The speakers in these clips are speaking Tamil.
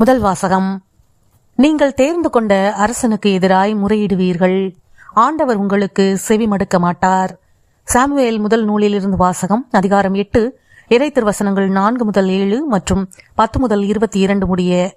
முதல் வாசகம். நீங்கள் தேர்ந்து கொண்ட அரசனுக்கு எதிராய் முறையிடுவீர்கள். ஆண்டவர் உங்களுக்கு செவி மடுக்க மாட்டார். சாமுவேல் முதல் நூலிலிருந்து வாசகம் அதிகாரம் எட்டு இறை திருவசனங்கள் நான்கு முதல் ஏழு மற்றும் பத்து முதல் இருபத்தி இரண்டு முடிய.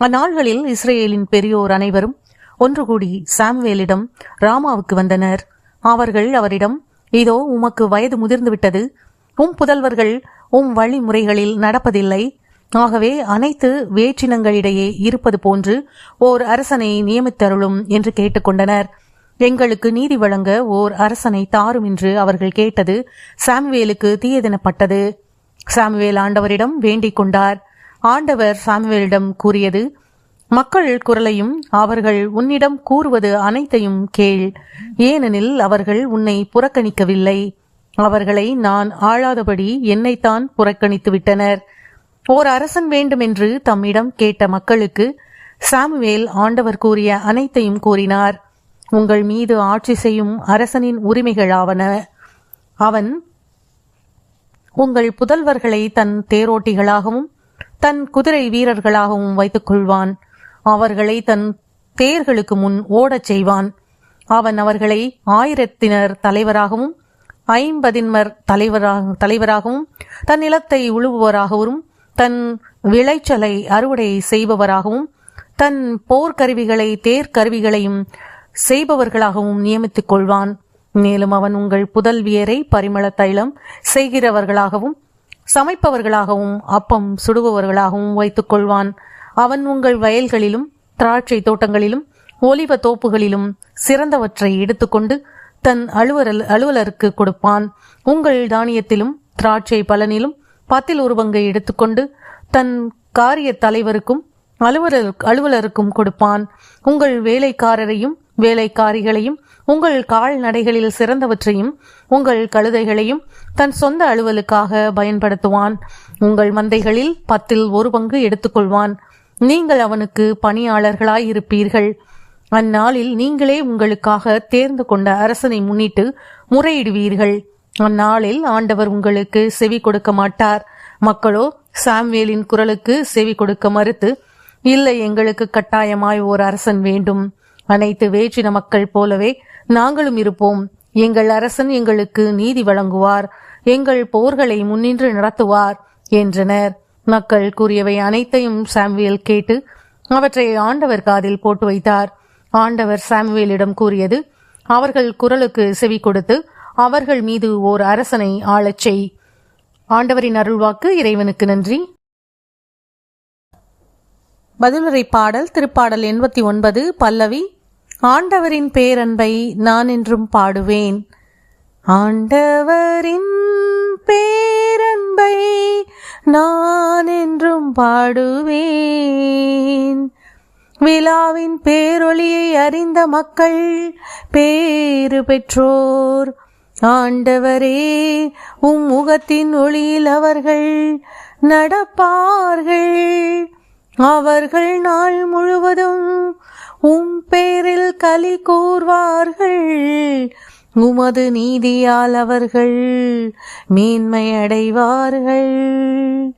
அந்நாள்களில் இஸ்ரேலின் பெரியோர் அனைவரும் ஒன்று கூடி சாமுவேலிடம் ராமாவுக்கு வந்தனர். அவர்கள் அவரிடம் இதோ உமக்கு வயது முதிர்ந்துவிட்டது. உம் புதல்வர்கள் உம் வழிமுறைகளில் நடப்பதில்லை. ஆகவே அனைத்து வேற்றினங்களிடையே இருப்பது போன்று ஓர் அரசனை நியமித்தருளும் என்று கேட்டுக்கொண்டனர். எங்களுக்கு நீதி வழங்க ஓர் அரசனை தாரும் என்று அவர்கள் கேட்டது சாமுவேலுக்கு தீயதெனப்பட்டது. சாமுவேல் ஆண்டவரிடம் வேண்டிக் கொண்டார். ஆண்டவர் சாமுவேலிடம் கூறியது மக்கள் குரலையும் அவர்கள் உன்னிடம் கூறுவது அனைத்தையும் கேள். ஏனெனில் அவர்கள் உன்னை புறக்கணிக்கவில்லை. அவர்களை நான் ஆளாதபடி என்னைத்தான் புறக்கணித்து விட்டனர் ஓர் அரசன் வேண்டுமென்று தம்மிடம் கேட்ட மக்களுக்கு சாமுவேல் ஆண்டவர் கூறிய அனைத்தையும் கூறினார். உங்கள் மீது ஆட்சி செய்யும் அரசனின் உரிமைகளாவன. அவன் உங்கள் புதல்வர்களை தன் தேரோட்டிகளாகவும் தன் குதிரை வீரர்களாகவும் வைத்துக் கொள்வான் அவர்களை தன் தேர்களுக்கு முன் ஓடச் செய்வான். அவன் அவர்களை ஆயிரத்தினர் தலைவராகவும் ஐம்பதின்மர் தலைவராக தலைவராகவும் தன் நிலத்தை உழுவுவராகவும் தன் விளைச்சலை அறுவடை செய்பவராகவும் தன் போர்க்கருவிகளை தேர்க்கருவிகளையும் செய்பவர்களாகவும் நியமித்துக் கொள்வான். மேலும் அவன் உங்கள் புதல்வியரை பரிமள தைலம் செய்கிறவர்களாகவும் சமைப்பவர்களாகவும் அப்பம் சுடுபவர்களாகவும் வைத்துக் கொள்வான். அவன் உங்கள் வயல்களிலும் திராட்சை தோட்டங்களிலும் ஒலிவ தோப்புகளிலும் சிறந்தவற்றை எடுத்துக்கொண்டு தன் அலுவலர் அலுவலருக்கு கொடுப்பான். உங்கள் தானியத்திலும் திராட்சை பலனிலும் பத்தில் ஒரு பங்கை எடுத்துக்கொண்டு தன் காரிய தலைவருக்கும் அலுவலர் அலுவலருக்கும் கொடுப்பான். உங்கள் வேலைக்காரரையும் வேலைக்காரிகளையும் உங்கள் கால்நடைகளில் சிறந்தவற்றையும் உங்கள் கழுதைகளையும் தன் சொந்த அலுவலுக்காக பயன்படுத்துவான். உங்கள் மந்தைகளில் பத்தில் ஒரு பங்கு எடுத்துக்கொள்வான். நீங்கள் அவனுக்கு பணியாளர்களாய் இருப்பீர்கள் அந்நாளில் நீங்களே உங்களுக்காக தேர்ந்து கொண்ட அரசனை முன்னிட்டு முறையிடுவீர்கள். அந்நாளில் ஆண்டவர் உங்களுக்கு செவி கொடுக்க மாட்டார். மக்களோ சாம்வேலின் குரலுக்கு செவி கொடுக்க மறுத்து இல்லை எங்களுக்கு கட்டாயமாய் ஓர் அரசன் வேண்டும். அனைத்து வேற்றின மக்கள் போலவே நாங்களும் இருப்போம். எங்கள் அரசன் எங்களுக்கு நீதி வழங்குவார். எங்கள் போர்களை முன்னின்று நடத்துவார் என்றனர். மக்கள் கூறியவை அனைத்தையும் சாம்வேல் கேட்டு அவற்றை ஆண்டவர் காதில் போட்டு வைத்தார். ஆண்டவர் சாம்வேலிடம் கூறியது அவர்கள் குரலுக்கு செவி கொடுத்து அவர்கள் மீது ஓர் அரசனை ஆளச் செய். ஆண்டவரின் அருள்வாக்கு இறைவனுக்கு நன்றி. பதிலுரை பாடல் திருப்பாடல் எண்பத்தி ஒன்பது பல்லவி ஆண்டவரின் பேரன்பை நான் என்றும் பாடுவேன். ஆண்டவரின் பேரன்பை நான் என்றும் பாடுவேன். விழாவின் பேரொளியை அறிந்த மக்கள் பேறு பெற்றோர் ஆண்டவரே உம் முகத்தின் ஒளியில் அவர்கள் நடப்பார்கள். அவர்கள் நாள் முழுவதும் உம் பேரில் களி கூர்வார்கள். உமது நீதியால் அவர்கள் மேன்மை அடைவார்கள்.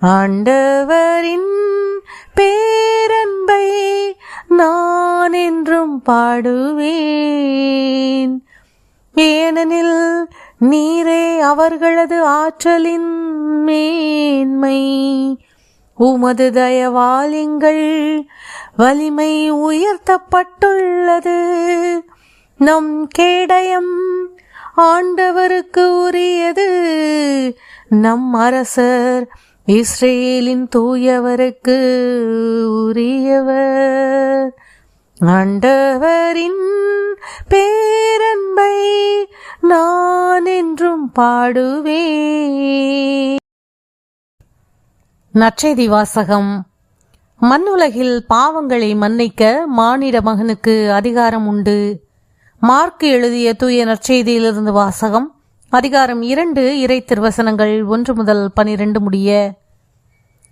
ஆண்டவரின் பேரன்பை நான் என்றும் பாடுவேன். ஏனெனில் நீரே அவர்களது ஆற்றலின் மேன்மை. உமது தயவால் எங்கள் வலிமை உயர்த்தப்பட்டுள்ளது. நம் கேடயம் ஆண்டவருக்கு உரியது. நம் அரசர் இஸ்ரேலின் தூயவருக்கு உரியவர். ஆண்டவரின் பேரன்பை நான் என்றும் பாடுவேன். நற்செய்தி வாசகம். மண்ணுலகில் பாவங்களை மன்னிக்க மானிட மகனுக்கு அதிகாரம் உண்டு. மார்க் எழுதிய தூய நற்செய்தியிலிருந்து வாசகம். அதிகாரம் இரண்டு இறை திருவசனங்கள் ஒன்று முதல் பனிரெண்டு முடிய.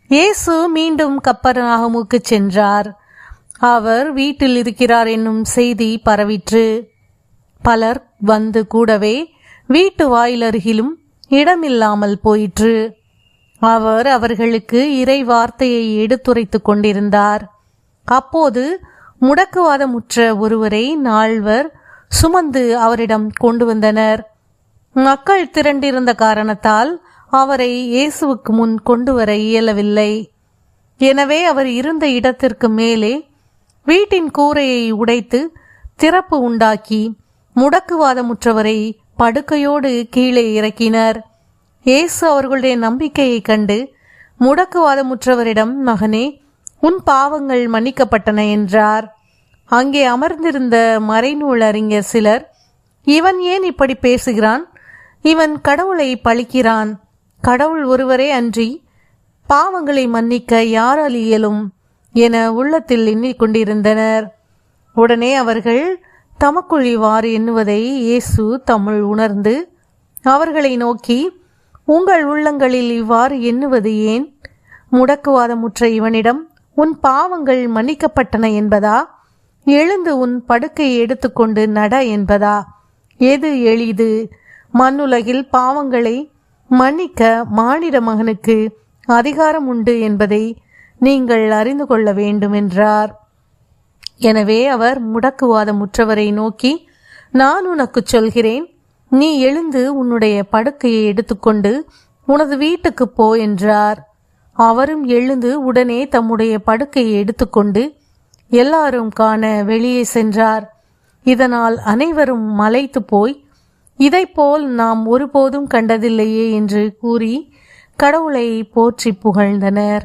இயேசு மீண்டும் கப்பர்நாகமுக்கு சென்றார். அவர் வீட்டில் இருக்கிறார் என்னும் செய்தி பரவிற்று. பலர் வந்து கூடவே வீட்டு வாயிலருகிலும் இடமில்லாமல் போயிற்று. அவர் அவர்களுக்கு இறை வார்த்தையை எடுத்துரைத்துக் கொண்டிருந்தார். அப்போது முடக்குவாதமுற்ற ஒருவரை நால்வர் சுமந்து அவரிடம் கொண்டு வந்தனர். மக்கள் திரண்டிருந்த காரணத்தால் அவரை இயேசுவுக்கு முன் கொண்டு வர இயலவில்லை. எனவே அவர் இருந்த இடத்திற்கு மேலே வீட்டின் கூரையை உடைத்து திறப்பு உண்டாக்கி முடக்குவாதமுற்றவரை படுக்கையோடு கீழே இறக்கினர். இயேசு அவர்களுடைய நம்பிக்கையைக் கண்டு முடக்குவாதமுற்றவரிடம் மகனே உன் பாவங்கள் மன்னிக்கப்பட்டன என்றார். அங்கே அமர்ந்திருந்த மறைநூல் அறிஞர் சிலர் இவன் ஏன் இப்படி பேசுகிறான்? இவன் கடவுளை பழிக்கிறான். கடவுள் ஒருவரே அன்றி பாவங்களை மன்னிக்க யாரால் இயலும்? என உள்ளத்தில் எண்ணிக்கொண்டிருந்தனர் உடனே அவர்கள் தமக்குள் இவ்வாறு எண்ணுவதை இயேசு தமிழ் உணர்ந்து அவர்களை நோக்கி உங்கள் உள்ளங்களில் இவ்வாறு எண்ணுவது ஏன்? முடக்குவாதமுற்ற இவனிடம் உன் பாவங்கள் மன்னிக்கப்பட்டன என்பதா? எழுந்து உன் படுக்கையை எடுத்துக்கொண்டு நட என்பதா? எது எளிது? மண்ணுலகில் பாவங்களை மன்னிக்க மானிட மகனுக்கு அதிகாரம் உண்டு என்பதை நீங்கள் அறிந்து கொள்ள வேண்டும் என்றார் எனவே அவர் முடக்குவாதமுற்றவரை நோக்கி நான் உனக்கு சொல்கிறேன் நீ எழுந்து உன்னுடைய படுக்கையை எடுத்துக்கொண்டு உனது வீட்டுக்கு போ என்றார். அவரும் எழுந்து உடனே தம்முடைய படுக்கையை எடுத்துக்கொண்டு எல்லாரும் காண வெளியே சென்றார். இதனால் அனைவரும் மலைத்து போய் இதைப்போல் நாம் ஒருபோதும் கண்டதில்லையே என்று கூறி கடவுளை போற்றி புகழ்ந்தனர்.